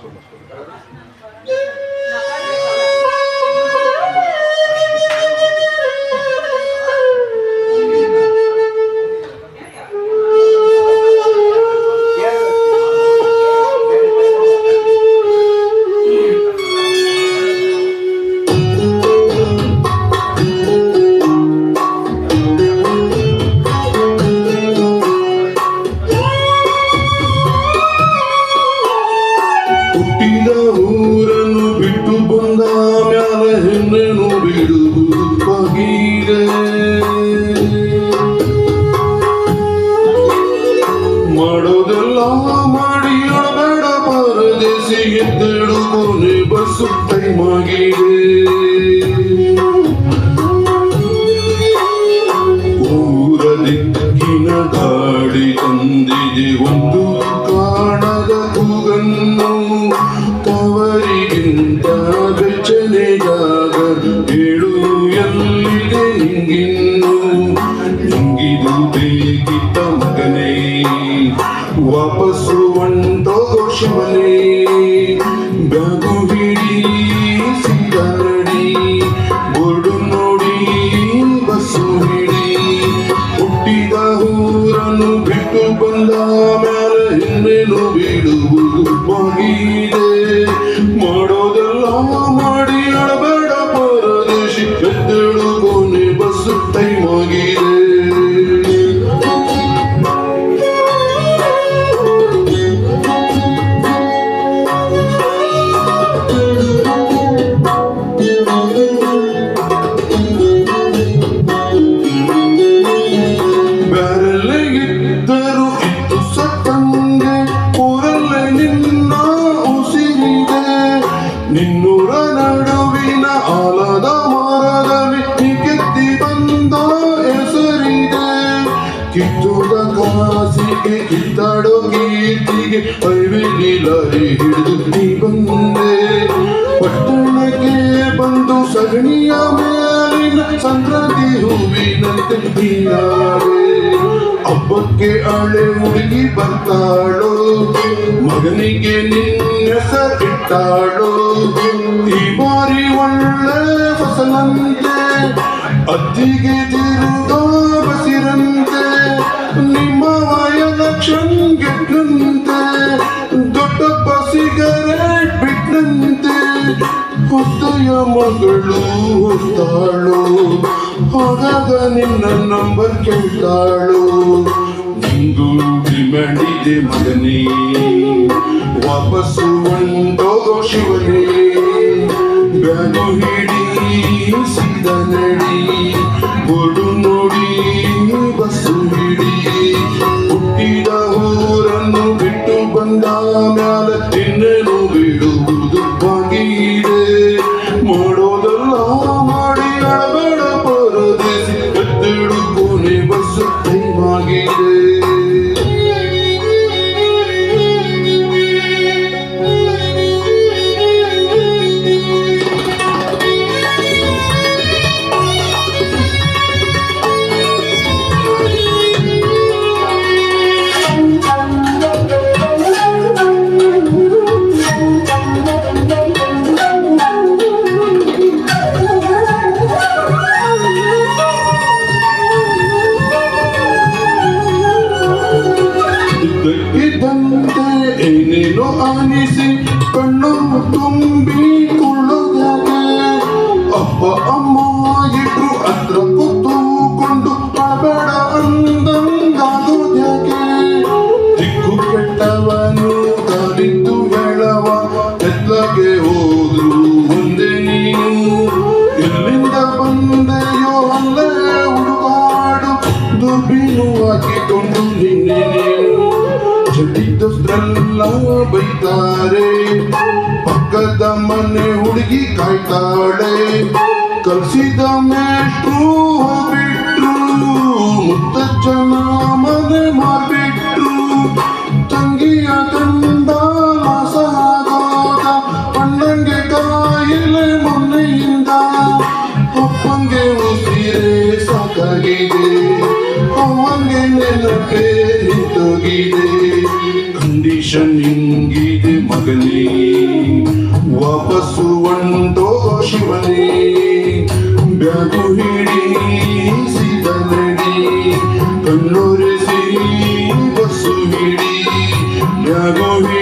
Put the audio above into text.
solo. ಮಾಡೋದೆಲ್ಲ ಮಾಡಿ ಅಳಬೇಡ ಪರದೇಸಿ ಎದ್ದೇಳು ಕೊನೆ ಬಸ್ಸು ಟೈಮ್ ಆಗಿದೆ. ಊರ ದಿಕ್ಕಿನ ಗಾಡಿ ತಂದಿದೆ, ಒಂದು ಕಾಣದ ಕೂಗನ್ನು ತವರಿಗಿಂತ ಬೆಚ್ಚನೆಯಾಗ ಹೇಳು ಎಲ್ಲಿದೆ ನಿಂಗಿನ್ನು. ವಾಪಸ್ಸು ಹೊಂಟೋಗೋ ಶಿವನೇ. ಬ್ಯಾಗು ಹಿಡಿ ಸೀದಾ ನಡಿ ಬೋರ್ಡು ನೋಡಿ ಬಸ್ಸು ಹಿಡಿ. ಹುಟ್ಟಿದ ಊರನ್ನು ಬಿಟ್ಟು ಬಂದ ಮೇಲೆ ಇನ್ನೇನು ಬಿಡುವುದು ಬಾಗಿದೆ ನಿನ್ನ ಕಿತ್ತೂರ ಕಿತ್ತಾಡೋ ಕೀರ್ತಿಗೆ ಹೈವೇ ನೀಲಾರಿ ಹಿಡಿದು ನೀ ಬಂದೆ. ಪಟ್ಟಣಕ್ಕೆ ಬಂದು ಸಗಣಿಯ ಮೇಲಿನ ಸಂಕ್ರಾಂತಿ ಹೂವಿನಂತೆ ನೀನಾಡೆ ಹಬ್ಬಕ್ಕೆ ಹಳೆ ಹುಡುಗಿ ಬರ್ತಾಳು ಮಗನಿಗೆ ನಿನ್ನ ಹೆಸರಿಟ್ಟಾಳು ಈ ಬಾರಿ ಒಳ್ಳೆ ಫಸಲಂತೆ ಅತ್ತಿಗೆ ತಿರುಗೋ ಬಸಿರಂತೆ, ನಿಮ್ಮ ಗೆಟ್ಟಂತೆ ದೊಡ್ಡಪ್ಪ ಸಿಗರೇಟ್ ಬಿಟ್ಟಂತೆ ಹೊತ್ತೆಯ ಮಗಳು ಹೊತ್ತಾಳು. ಆಗಾಗ ನಿನ್ನ ನಂಬರ್ ಕೇಳ್ತಾಳು. ಇದೆ ಮಗನೇ. ವಾಪಸ್ಸು ಒಂದೋಗೋ ಶಿವನೇ. ಬ್ಯಾಗು ಹಿಡಿ ಸೀದ ನಡಿ. ಆನಿಸಿ ಕಣ್ಣು ತುಂಬಿಕೊಳ್ಳುವುದಾಗೆ ಅಪ್ಪ, ಅಮ್ಮ, ಇಬ್ರು ಅದ್ರ ಕೂತುಕೊಂಡು ಅಳಬೇಡ ಅಂದಂಗಾಗೋದ್ಯಾಕೆ ದಿಕ್ಕು ಕೆಟ್ಟವನು ಕಾಲಿದ್ದು ಹೇಳವ ಎತ್ತಗೆ ಹೋದ್ರು ಒಂದೇ ನೀನು. ಎಲ್ಲಿಂದ ಬಂದೆಯೋ ಅಲ್ಲೇ ಹುಡುಗಾಡು ದುರ್ಬೀನು ಹಾಕಿಕೊಂಡು ಜಡಿದಸ್ತ್ರಲ್ಲ ಬೈತಾರೆ. ಪಕ್ಕದ ಮನೆ ಹುಡುಗಿ ಕಾಯ್ತಾಳೆ. ಕಲ್ಸಿದ ಮೇಷ್ಟ್ರು ಹೋಗ್ಬಿಟ್ರು. ಮುತ್ತಜ್ಜನ ಅಪ್ಪಂಗೆ ಉಸಿರೇ ಸಾಕಾಗಿದೆ. ಅವನಿಗೆ ನೆನಪೇ ನಿಂತೋಗಿದೆ ಕಂಡೀಷನ್ ಹಿಂಗಿದೆ ಮಗ ಮಗನೇ. ವಾಪಸ್ಸು ಒಂಟೋ ಶಿವನೇ. ಬ್ಯಾಗು ಹಿಡಿ ನಡಿ ಕಣ್ಣೂರಿಸಿ ಬಸ್ಸು ಹಿಡಿ ಬ್ಯಾಗು ಹಿಡಿಸಿದ